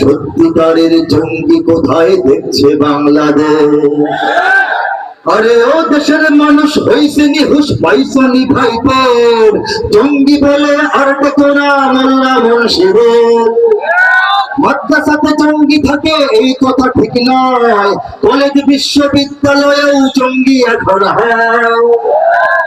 সত্যিকারের জঙ্গি কোথায় দেখছে বাংলাদেশ? আরে, ও দেশের মানুষ হইছে নিহুস পয়সা নি ভাইপের। জঙ্গি বলে আর দেখো না মোল্লা মুন্সিদের মাদ্রাসাতে জঙ্গি থাকে, এই কথা ঠিক নয়। কলেজ, বিশ্ববিদ্যালয়েও জঙ্গি এখন হয়।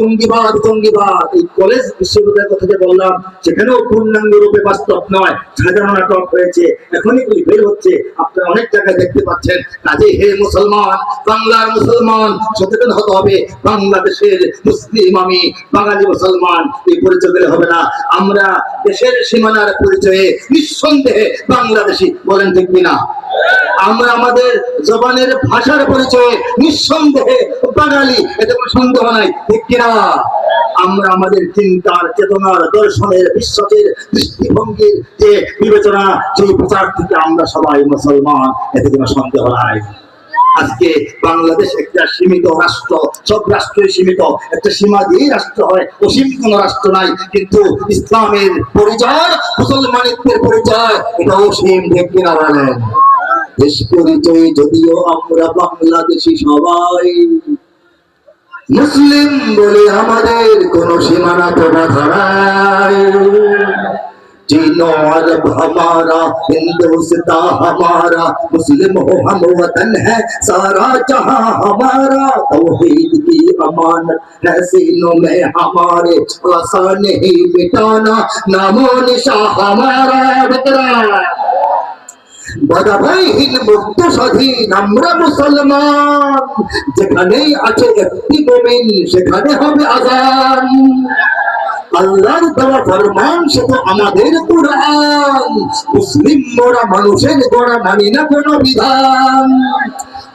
জঙ্গিবাদ জঙ্গিবাদ। এই কলেজ বিশ্ববিদ্যালয়ের কথা যে বললাম, সেখানেও পূর্ণাঙ্গ রূপে বাস্তব নয়। সাজানো নাটক হয়েছে এখন এগুলি বের হচ্ছে। আপনারা অনেক জায়গায় দেখতে পাচ্ছেন, কাজে হে মুসলমান, বাংলার মুসলমান, সচেতন হতে হবে। বাংলাদেশের মুসলিম আমি, বাঙালি মুসলমান, এই পরিচয় হবে না। আমরা দেশের সীমানার পরিচয়ে নিঃসন্দেহে বাংলাদেশি বলেন ঠিক কিনা? আমরা আমাদের জবানের ভাষার পরিচয়ে নিঃসন্দেহে বাঙালি এতে কোনো সন্দেহ নাই, ঠিক কিনা? আমরা আমাদের চিন্তার, চেতনার, দর্শনের বিশ্বাসের দৃষ্টিভঙ্গির যে বিবেচনা, সেই প্রচার থেকে আমরা সবাই মুসলমান, এতে কোনো সন্দেহ নাই। আজকে বাংলাদেশ একটা সীমিত রাষ্ট্র, সব রাষ্ট্রই সীমিত। একটা সীমা দিয়ে রাষ্ট্র হয়, অসীম কোন রাষ্ট্র নাই। কিন্তু ইসলামের পরিচয়, মুসলমানিত্বের পরিচয়, এটা অসীম ঠিক কিনা বলেন দেশ পরিচয় যদিও আমরা বাংলাদেশি সবাই। মুসলিম বলে আমাদের কোন সীমানা তো বাধা নাই चीनो अरब हमारा हिंदुस्तान हमारा मुस्लिम हो हम वतन है सारा जहां हमारा तौहीद की अमानत है सीनों में हमारे आसान नहीं मिटाना नामो निशा हमारा बकरा বাধাবাহীন মুক্ত স্বাধীন আমরা মুসলমান যেখানেই আছে একটি মোমিন সেখানে হবে আজান আল্লাহর দেওয়া ফরমান সে আমাদের কোরআন। মুসলিম মোরা মানুষের গোড়া মানি না কোনো বিধান।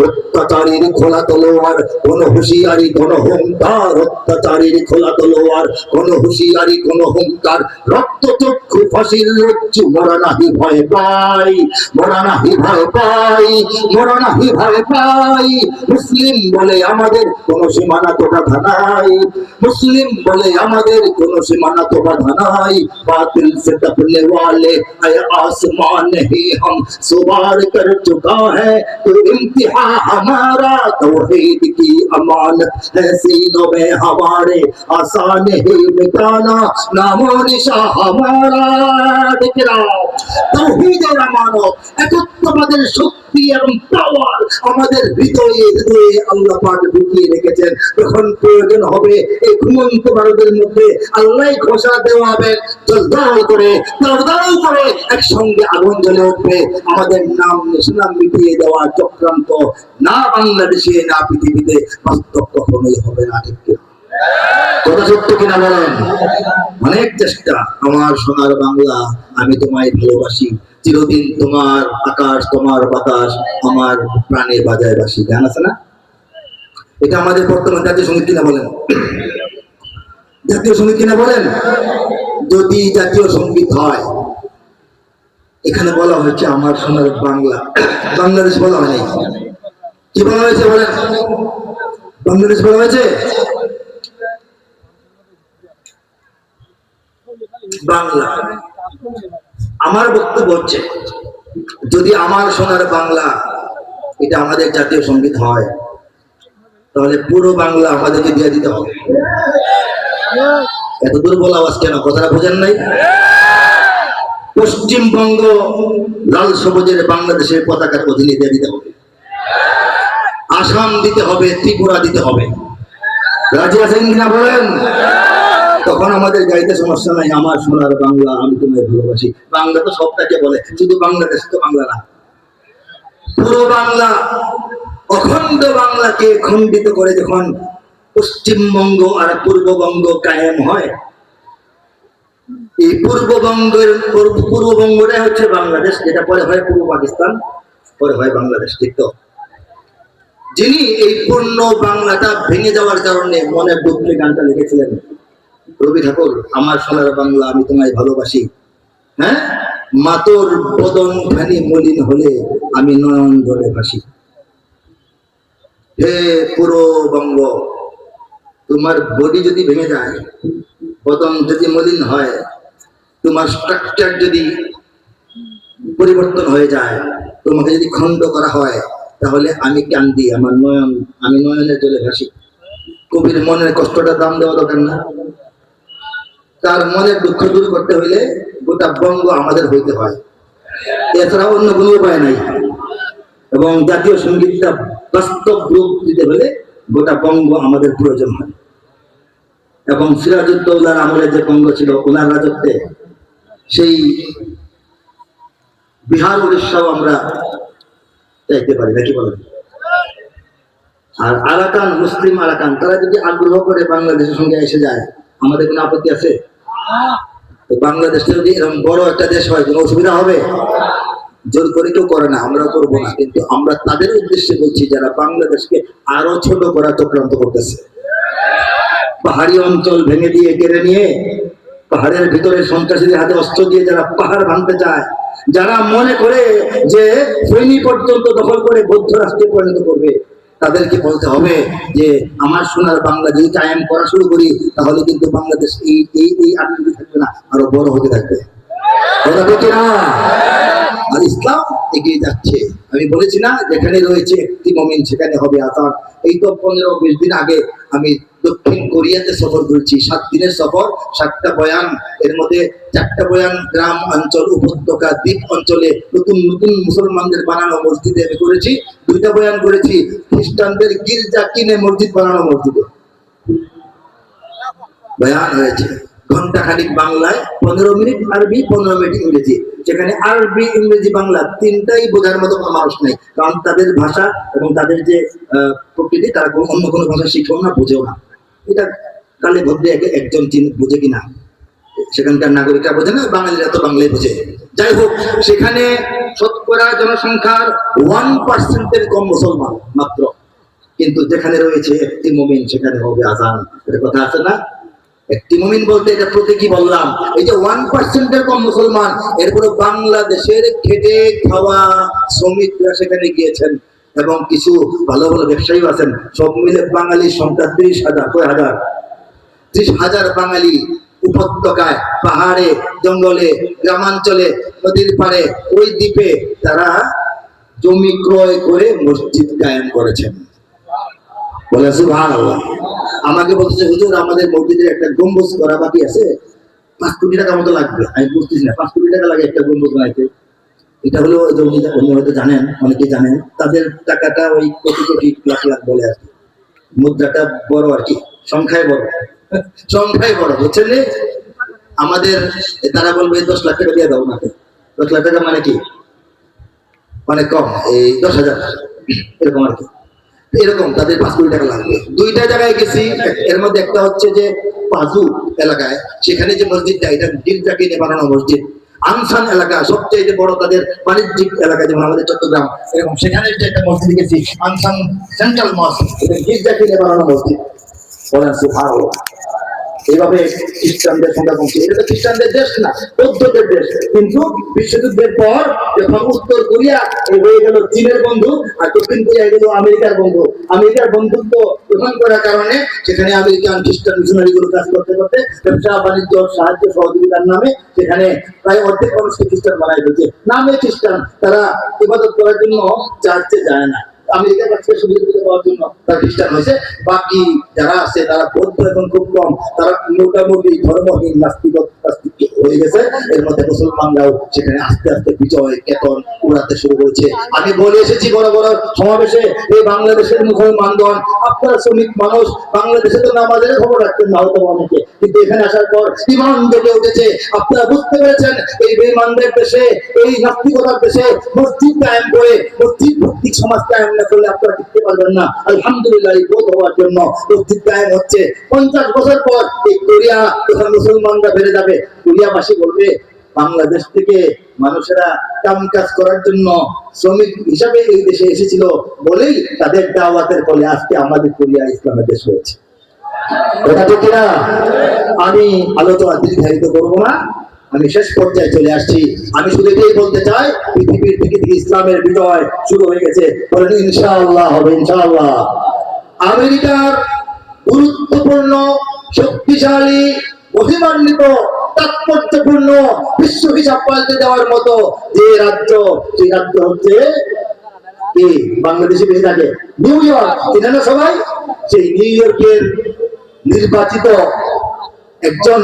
অত্যাচারীর খোলা তলোয়ার কোন হুঁশিয়ারি কোন হুঙ্কার অত্যাচারীর খোলা তলোয়ার কোন হুঁশিয়ারি কোন হুঙ্কার রক্ত চক্ষু ফাঁসির রজ্জু মোরা নাহি ভয় পাই মোরা নাহি ভয় পাই মোরা নাহি ভয় পাই মুসলিম বলে আমাদের কোন সীমানা তো বাধা নাই মুসলিম বলে আমাদের কোন সীমানা তো বাধা নাই बातिल से दबने वाले है आसमान नहीं हम सुबार कर चुका है तो इम्तिहा हमारा तो की अमान है सीनों में हमारे आसान ही मिटाना। नामो निशा हमारा दिखरा শক্তি এবং পাওয়ার আমাদের হৃদয়ে আল্লাহ ঢুকিয়ে রেখেছেন প্রয়োজন হবে, এই ঘুমন্ত ভারতের মধ্যে আল্লাহ দেওয়া হবে করে করে, একসঙ্গে আগুন জ্বলে উঠবে আমাদের নাম মিটিয়ে দেওয়ার চক্রান্ত না বাংলাদেশে, না পৃথিবীতে বাস্তব কখনোই হবে না, ঠিক? কথা সত্য কিনা বলেন? অনেক চেষ্টা। আমার সোনার বাংলা, আমি তোমায় ভালোবাসি। চিরদিন তোমার আকাশ, তোমার বাতাস আমার প্রাণে বাজায় বাসি। গান আছে না? এটা আমাদের বর্তমান জাতীয় সংগীত কিনা বলেন? জাতীয় সংগীত কিনা বলেন? যদি জাতীয় সংগীত হয়, এখানে বলা হয়েছে আমার সোনার বাংলা। বাংলাদেশ বলা হয়নি। কি বলা হয়েছে বলেন? বাংলাদেশ বলা হয়েছে? বাংলা। আমার বক্তব্য হচ্ছে, যদি আমার সোনার বাংলা, এটা আমাদের জাতীয় সংগীত হয়, তাহলে পুরো বাংলা আমাদেরকে দিয়ে দিতে হবে। এত দুর্বল আওয়াজ কেন? কথাটা বোঝেন নাই? পশ্চিমবঙ্গ লাল সবুজের বাংলাদেশের পতাকার অধীনে দিয়ে দিতে হবে। আসাম দিতে হবে, ত্রিপুরা দিতে হবে। রাজি আছেন কিনা বলেন? তখন আমাদের গাইতে সমস্যা নাই, আমার সোনার বাংলা, আমি তোমায় ভালোবাসি। বাংলা তো সবটাকে বলে, শুধু বাংলাদেশ তো বাংলা না। পুরো বাংলা, অখণ্ড বাংলাকে খণ্ডিত করে যখন পশ্চিমবঙ্গ আর পূর্ববঙ্গ কায়েম হয়, এই পূর্ববঙ্গের পূর্ববঙ্গটাই হচ্ছে বাংলাদেশ, যেটা পরে হয় পূর্ব পাকিস্তান, পরে হয় বাংলাদেশ, ঠিক তো? যিনি এই পূর্ণ বাংলাটা ভেঙে যাওয়ার কারণে মনে দুঃখে গানটা লিখেছিলেন। রবি ঠাকুর, আমার সোনার বাংলা আমি তোমায় ভালোবাসি। হ্যাঁ? মাতর বদন খানি মলিন হলে আমি নয়ন জলে ভাসি। হে পুরো বঙ্গ তোমার বডি যদি ভেঙে যায়, বদন যদি মলিন হয়, তোমার স্ট্রাকচার যদি পরিবর্তন হয়ে যায়, তোমাকে যদি খণ্ড করা হয়, তাহলে আমি কান্দি আমার নয়ন, আমি নয়নের জলে ভাসি। কবির মনের কষ্টটা দাম দেওয়া দরকার না। তার মনের দুঃখ দূর করতে হইলে গোটা বঙ্গ আমাদের হইতে হয়। এছাড়া অন্য কোনো উপায় নাই। এবং জাতীয় সঙ্গীতটা বাস্তব রূপ দিতে হলে গোটা বঙ্গ আমাদের প্রয়োজন হয়। এবং সিরাজউদ্দৌলার আমলে যে বঙ্গ ছিল, ওনার রাজত্বে সেই বিহার উড়িষ্যাও আমরা চাইতে পারি, নাকি বলেন? আর আরাকান, মুসলিম আরাকান, তারা যদি আগ্রহ করে বাংলাদেশের সঙ্গে এসে যায়, আমাদের কোনো আপত্তি আছে? বাংলাদেশে যদি এরকম বড় একটা দেশ হয়, কোনো অসুবিধা হবে? জোর করে কেউ করে না, আমরা করব না। কিন্তু আমরা তাদের উদ্দেশ্যে বলছি, যারা বাংলাদেশকে আরও ছোট করার চক্রান্ত করতেছে। পাহাড়ি অঞ্চল ভেঙে দিয়ে, কেড়ে নিয়ে, পাহাড়ের ভিতরে সন্ত্রাসীদের হাতে অস্ত্র দিয়ে যারা পাহাড় ভাঙতে চায়, যারা মনে করে যে ফেনী পর্যন্ত দখল করে বৌদ্ধ রাষ্ট্রে পরিণত করবে তাদেরকে বলতে হবে যে, আমার সোনার বাংলা যদি কায়েম করা শুরু করি, তাহলে কিন্তু বাংলাদেশ এই এই এই আকৃতি থাকবে না, আরও বড় হতে থাকবে। আর ইসলাম এগিয়ে যাচ্ছে। আমি বলেছি না, যেখানে রয়েছে একটি মমিন, সেখানে হবে আসাদ এই তো পনেরো, বিশ দিন আগে আমি দক্ষিণ কোরিয়াতে সফর করেছি। সাত দিনের সফর, সাতটা বয়ান, এর মধ্যে চারটা বয়ান গ্রাম অঞ্চল উপত্যকা দ্বীপ অঞ্চলে নতুন নতুন মুসলমানদের বানানো মসজিদে আমি করেছি। দুইটা বয়ান করেছি, খ্রিস্টানদের গির্জা কিনে মসজিদ বানানো মসজিদে। বয়ান হয়েছে। ঘণ্টা খানিক বাংলায় পনেরো মিনিট আরবি, পনেরো মিনিট ইংরেজি। যেখানে আরবি, ইংরেজি, বাংলা তিনটাই বোঝার মতো কোনো মানুষ নেই। কারণ তাদের ভাষা এবং তাদের যে প্রকৃতি, তারা অন্য কোনো ভাষা শিখেও না, বুঝেও না। এটা কালে ভদ্রে একে- একজন বুঝে কিনা? সেখানকার নাগরিকরা বোঝে না, বাঙালিরা তো বাংলায় বোঝে। যাই হোক, সেখানে শতকরা জনসংখ্যার ওয়ান পার্সেন্টের কম মুসলমান মাত্র। কিন্তু যেখানে রয়েছে একটি মুমিন, সেখানে হবে আজান। এটা কথা আছে না? একটি মুমিন বলতে এটা প্রতীকী বললাম? এই যে ওয়ান পার্সেন্টের কম মুসলমান, এরপরে বাংলাদেশের খেটে খাওয়া শ্রমিকরা সেখানে গিয়েছেন। এবং কিছু ভালো ভালো ব্যবসায়ী আছেন। সব মিলে বাঙালি সংখ্যা ত্রিশ হাজার। কয় হাজার? ত্রিশ হাজার বাঙালি উপত্যকায়, পাহাড়ে, জঙ্গলে, গ্রামাঞ্চলে, নদীর পাড়ে, ওই দ্বীপে তারা জমি ক্রয় করে মসজিদ কায়েম করেছেন। বলে সুবহান আমাকে বলছে হুজুর, আমাদের মসজিদের একটা গম্বুজ করা বাকি আছে। পাঁচ কোটি টাকা মতো লাগবে। আমি বুঝতেছি না, পাঁচ কোটি টাকা লাগে একটা গম্বুজ বানাইতে। এটা হলো যে উনি হয়তো জানেন অনেকে জানেন, তাদের টাকাটা ওই কোটি কোটি, লাখ লাখ বলে আর কি। মুদ্রাটা বড় আর কি, সংখ্যায় বড়। সংখ্যায় বড়, বুঝছেন? আমাদের, তারা বলবে দশ লাখ টাকা দিয়ে দাও নাকি দশ লাখ টাকা মানে কি? মানে কম, এই দশ হাজার, এরকম আর কি। এরকম, তাদের পাঁচ কোটি টাকা লাগবে। দুইটা জায়গায় গেছি, এর মধ্যে একটা হচ্ছে যে পাজু এলাকায়, সেখানে যে মসজিদটা, এটা গির্জাকে নিয়ে বানানো মসজিদ। আনসান এলাকা সবচেয়ে বড় তাদের বাণিজ্যিক এলাকা যেমন আমাদের চট্টগ্রাম, এরকম সেখানে যে একটা মসজিদ গেছি আনসান সেন্ট্রাল মসজিদ। গির্জা কিনে বানানো মসজিদ। বলেন সুবহানাল্লাহ। এইভাবে খ্রিস্টানদের সংখ্যা কমছে। এটা তো খ্রিস্টানদের দেশ না, বৌদ্ধদের দেশ। কিন্তু বিশ্বযুদ্ধের পর যখন উত্তর কোরিয়া হয়ে গেল চীনের বন্ধু আর দক্ষিণ কোরিয়া হয়ে গেল আমেরিকার বন্ধু। আমেরিকার বন্ধুত্ব গ্রহণ করার কারণে সেখানে আমেরিকান খ্রিস্টান মিশনারি গুলো কাজ করতে করতে ব্যবসা, বাণিজ্য, সাহায্য, সহযোগিতার নামে সেখানে প্রায় অর্ধেক মানুষকে খ্রিস্টান বানাই দিচ্ছে নামে খ্রিস্টান, তারা ইবাদত করার জন্য চার্চে যায় না। আমেরিকার কাছ থেকে সুযোগ সুবিধা পাওয়ার জন্য তারা হয়েছে বাকি যারা আছে, তারা বৌদ্ধ এখন খুব কম। তারা মোটামুটি ধর্মহীন নাস্তিক হয়ে গেছে। এর মধ্যে মুসলমানরাও সেখানে আস্তে আস্তে বিজয় কেতন উড়াতে শুরু করেছে। আমি বলে এসেছি বড় বড় সমাবেশে এই বাংলাদেশের মুসলমানগণ, আপনারা শ্রমিক মানুষ, বাংলাদেশে তো নামাজের খবর রাখতেন না হয়তো অনেকে। কিন্তু এখানে আসার পর ইমান উঠেছে। আপনারা বুঝতে পেরেছেন, এই বেমানদের দেশে, এই নাস্তিকতার দেশে মসজিদ করে, মসজিদ ভিত্তিক সমাজ না করলে আপনারা টিকতে পারবেন না। আলহামদুলিল্লাহ, এই বোধ হওয়ার জন্য মসজিদ হচ্ছে। পঞ্চাশ বছর পর এই কোরিয়া যখন মুসলমানরা বেড়ে যাবে। কোরিয়াবাসী বলবে, বাংলাদেশ থেকে মানুষেরা কাম কাজ করার জন্য শ্রমিক হিসাবে এই দেশে এসেছিল বলেই তাদের দাওয়াতের ফলে আজকে আমাদের কোরিয়া ইসলামের দেশ হয়েছে। কথা ঠিক না? আমি আলোচনা দীর্ঘায়িত করব না। আমি শেষ পর্যায়ে চলে আসছি। আমি শুধু এটাই বলতে চাই, পৃথিবীর থেকে ইসলামের বিজয় শুরু হয়ে গেছে ইনশাআল্লাহ হবে, ইনশাআল্লাহ। আমেরিকার গুরুত্বপূর্ণ, শক্তিশালী, মহিমান্বিত, তাৎপর্যপূর্ণ, বিশ্ব হিসাব পাল্টে দেওয়ার মতো যে রাজ্য, সেই রাজ্য হচ্ছে বাংলাদেশে বেশি থাকে। New York. চিনে সবাই? সেই নিউ ইয়র্কের নির্বাচিত একজন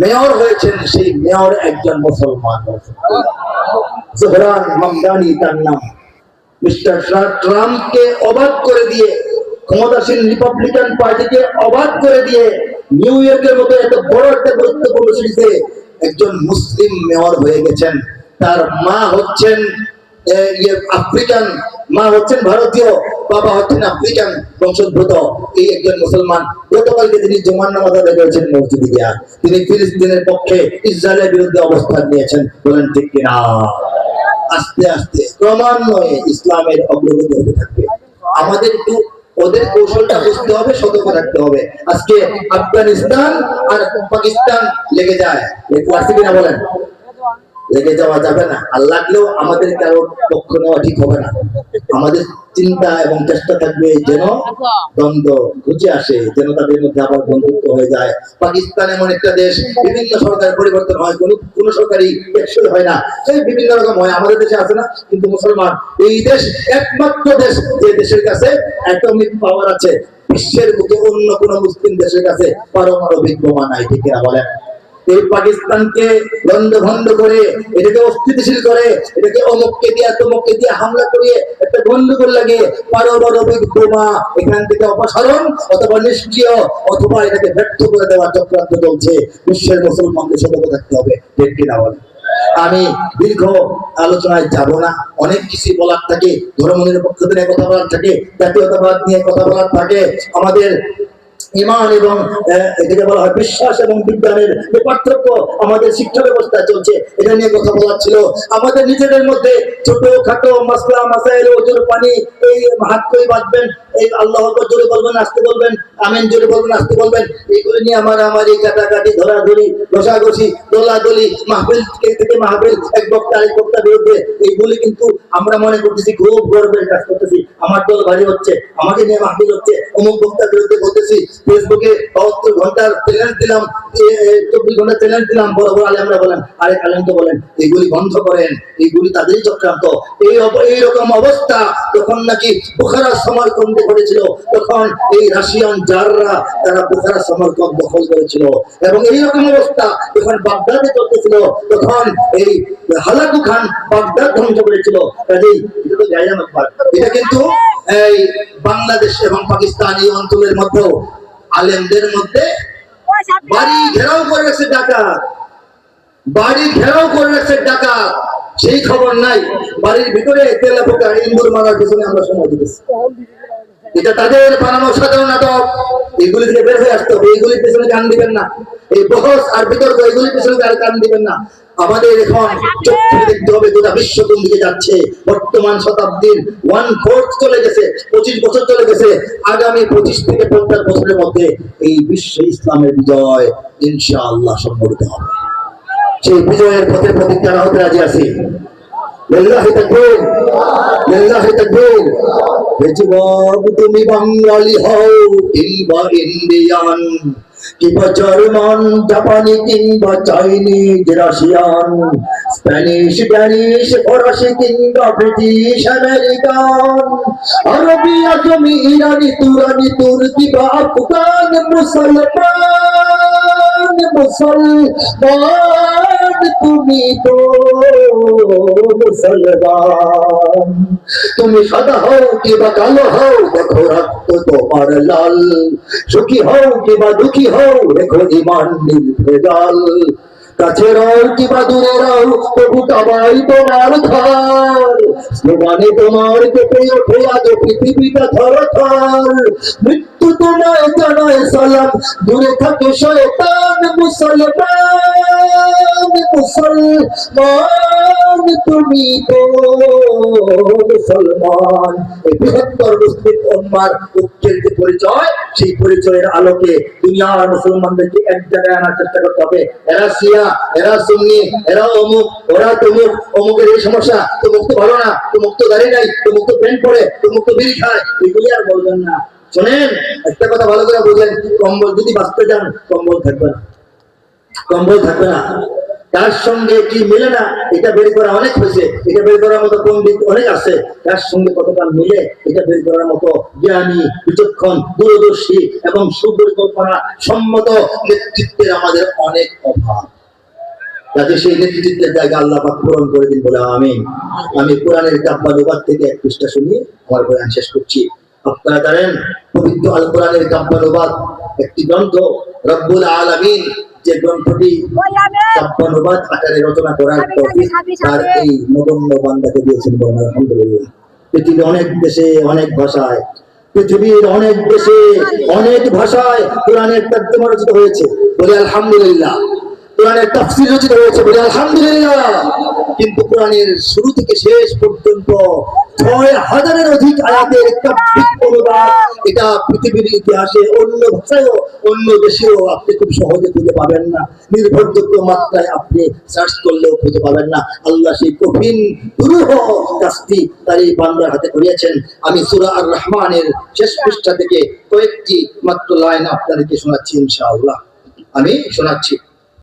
মেয়র হয়েছেন, সেই মেয়র একজন মুসলমান জোহরান মামদানি তার নাম। মিস্টার ট্রাম্পকে অবাক করে দিয়ে, ক্ষমতাসীন রিপাবলিকান পার্টিকে অবাক করে দিয়ে নিউ ইয়র্কের মতো এত বড় একটা গুরুত্বপূর্ণ সিটিতে একজন মুসলিম মেয়র হয়ে গেছেন। তার মা হচ্ছেন ইয়ে আফ্রিকান মা হচ্ছেন ভারতীয় বাবা হচ্ছেন আফ্রিকান বংশোদ্ভূত এই একজন মুসলমান। গতকালকে তিনি জমান নামাজ আদায় করেছেন মসজিদে গিয়া। তিনি ফিলিস্তিনের পক্ষে ইসরায়েলের বিরুদ্ধে অবস্থান নিয়েছেন, বলেন, ঠিক কিনা? আস্তে আস্তে, ক্রমান্বয়ে ইসলামের অগ্রগতি হতে থাকবে। আমাদের একটু ওদের কৌশলটা বুঝতে হবে, সতর্ক রাখতে হবে। আজকে আফগানিস্তান আর পাকিস্তান লেগে যায়। কিনা বলেন? লেগে যাওয়া যাবে না। আর লাগলেও আমাদের কারও পক্ষ নেওয়া ঠিক হবে না। আমাদের চিন্তা এবং চেষ্টা থাকবে যেন দ্বন্দ্ব ঘুচে আসে, যেন তাদের মধ্যে আবার বন্ধুত্ব হয়ে যায়। পাকিস্তান এমন একটা দেশ, বিভিন্ন সরকার পরিবর্তন হয়, কোন কোন সরকারই টেকসই হয় না। সেই বিভিন্ন রকম হয়, আমাদের দেশে আছে না, কিন্তু মুসলমান, এই দেশ একমাত্র দেশ যে দেশের কাছে অ্যাটমিক পাওয়ার আছে। বিশ্বের বুকে অন্য কোন মুসলিম দেশের কাছে পারমাণবিক বোমা নাই, ঠিক কিনা বলেন? এই পাকিস্তানকে বন্ধ ভন্ড করে, এটাকে অস্থিতিশীল করে, এটাকে অমুককে দিয়ে, তমুককে দিয়ে হামলা করিয়ে একটা গন্ডগোল লাগে পারমাণবিক বোমা এখান থেকে অপসারণ অথবা নিষ্ক্রিয় অথবা এটাকে ব্যর্থ করে দেওয়ার চক্রান্ত চলছে। বিশ্বের মুসলমানদের সতর্ক থাকতে হবে, ঠিক কিনা বলে? আমি দীর্ঘ আলোচনায় যাব না, অনেক কিছু বলার থাকে, ধর্ম নিরপেক্ষ নিয়ে কথা বলার থাকে, জাতীয়তাবাদ নিয়ে কথা বলার থাকে, আমাদের ইমান এবং এটাকে বলা হয় বিশ্বাস এবং বিজ্ঞানের যে পার্থক্য আমাদের শিক্ষা ব্যবস্থা চলছে, এটা নিয়ে কথা বলার ছিল। আমাদের নিজেদের মধ্যে ছোট খাটো মাসলা, মাসাইল, ওজোর পানি, এই হাত করে বাঁধবেন, এই আল্লাহ জোরে বলবেন, আসতে বলবেন, আমেন জোরে বলবেন, আসতে বলবেন এইগুলি নিয়ে আমার আমার এই কাটাকাটি, ধরাধরি, ঘষাঘষি, দোলাদলি, মাহফিল থেকে মাহফিল, এক বক্তা আরেক বক্তার বিরুদ্ধে, এইগুলি কিন্তু আমরা মনে করতেছি, খুব গর্বের কাজ করতেছি। আমার দল ভারী হচ্ছে, আমাকে নিয়ে মাহফিল হচ্ছে, অমুক বক্তার বিরুদ্ধে বলতেছি ফেসবুকে বাহাত্তর ঘণ্টার চ্যালেঞ্জ দিলাম চব্বিশ ঘণ্টা চ্যালেঞ্জ দিলাম, বড় বড় আলেমরা বলেন আরেক আলেম তো বলেন এইগুলি বন্ধ করেন এইগুলি তাদেরই চক্রান্ত। এই এইরকম অবস্থা যখন নাকি বুখারা সমরকন্দে ঘটেছিল, তখন এই রাশিয়ান জাররা, তারা বুখারা সমরকন্দ দখল করেছিল। এবং এইরকম অবস্থা যখন বাগদাদে চলতেছিল, তখন এই হালাকু খান বাগদাদ ধ্বংস করেছিল। কাজেই এটা তো জায়গা এটা কিন্তু এই বাংলাদেশ এবং পাকিস্তান এই অঞ্চলের মধ্যেও আলেমদের মধ্যে বাড়ি ঘেরাও করে রাখছে ডাকাত। বাড়ি ঘেরাও করে রাখছে ডাকাত। সেই খবর নাই। বাড়ির ভিতরে তেলা পোকা ইন্দুর মারার পিছনে আমরা সময় দিতেছি। এটা তাদের বানানো সাধারণ নাটক। এগুলি থেকে বের হয়ে আসতে হবে এইগুলির পেছনে কান দিবেন না। এই বহস আর বিতর্ক, এগুলির পেছনে আর কান দিবেন না? আমাদের এখন চোখ দেখতে হবে, গোটা বিশ্ব কোন দিকে যাচ্ছে। বর্তমান শতাব্দীর ওয়ান ফোর্থ চলে গেছে, পঁচিশ বছর চলে গেছে। আগামী পঁচিশ থেকে পঞ্চাশ বছরের মধ্যে এই বিশ্ব ইসলামের বিজয় ইনশাআল্লাহ সংগঠিত হবে। সেই বিজয়ের পথে প্রতিজ্ঞা হতে রাজি আছি। লিল্লাহি তাকবীর লিল্লাহি তাকবীর হে যুবক তুমি বাঙালি হও কিংবা ইন্ডিয়ান কিংবা জার্মান জাপানি কিংবা চাইনিজ রাশিয়ান, স্প্যানিশ, ড্যানিশ, ফরাসি কিংবা ব্রিটিশ আমেরিকান, আরবি, আজমি, ইরানি, তুরানি, তুর্কি বা আফগান, মুসলমান মুসলমান, তুমি তো মুসলমান। তুমি সাদা হও কিবা কালো হও, দেখো রক্ত তোমার লাল, সুখী হও কিবা দুঃখী হও দেখো ইমান নির্ভেজাল কাছে রও কিবা দূরে রও তবু সবাই তোমার ঘর। তোমার কেটে ওঠে আজ পৃথিবীটা থর থর মৃত্যু তোমায় জানায় সালাম, দূরে থাকে শয়তান মুসলমান। তুমি তো মুসলমান। এই বৃহত্তর মুসলিম উম্মার পরিচয়, সেই পরিচয়ের আলোকে দুনিয়ার মুসলমানদেরকে এক জায়গায় আনার চেষ্টা করতে হবে। এরা এরা এরা অমুক, ওরা তমুক, অমুকের এই সমস্যা ভালো না দাঁড়িয়ে নাই প্যান্ট পরে বিড়ি খায়, এগুলি আর বলবেন না। শোনেন, একটা কথা ভালো করে কম্বল যদি বাঁচতে কম্বল থাকবে না। কম্বল থাকবে না। কার সঙ্গে কি মিলে না, এটা বের করা অনেক হয়েছে, এটা বের করার মতো পণ্ডিত অনেক আছে। কার সঙ্গে কতটা মিলে, এটা বের করার মতো জ্ঞানী, বিচক্ষণ, দূরদর্শী এবং সুপরিকল্পনা সম্মত নেতৃত্বের আমাদের অনেক অভাব। যাতে সেই নেতৃত্বের জায়গা আল্লাহ পাক পূরণ করে দিন বলে আমি আমি কোরআনের কাব্যানুবাদ থেকে এক পৃষ্ঠা শুনিয়ে আমার বয়ান শেষ করছি। আপনারা জানেন পবিত্র আল কোরআনের কাব্যানুবাদ একটি গ্রন্থ রব্বুল আলামিন যে গ্রন্থটি কাব্যানুবাদ আকারে রচনা করার তার এই নগণ্য বান্দাকে দিয়েছেন বলেন আলহামদুলিল্লাহ। পৃথিবীর অনেক দেশে অনেক ভাষায় পৃথিবীর অনেক দেশে অনেক ভাষায় কোরআনের তর্জমা রচিত হয়েছে। বলে আলহামদুলিল্লাহ। কোরআনের তাফসীর রচিত হয়েছে বলে আলহামদুলিল্লাহ। কিন্তু কোরআনের শুরু থেকে শেষ পর্যন্ত ছয় হাজারের অধিক আয়াতের এটা পৃথিবীর ইতিহাসে অন্য ভাষায়ও, অন্য দেশেও আপনি খুব সহজে খুঁজে পাবেন না। নির্ভরযোগ্য মাত্রায় আপনি সার্চ করলেও খুঁজে পাবেন না। আল্লাহ সেই কঠিন দুরূহ কাজটি তার এই বান্দার হাতে করিয়েছেন। আমি সূরা আর রহমানের শেষ পৃষ্ঠা থেকে কয়েকটি মাত্র লাইন আপনাদেরকে শোনাচ্ছি ইনশাআল্লাহ। আমি শোনাচ্ছি।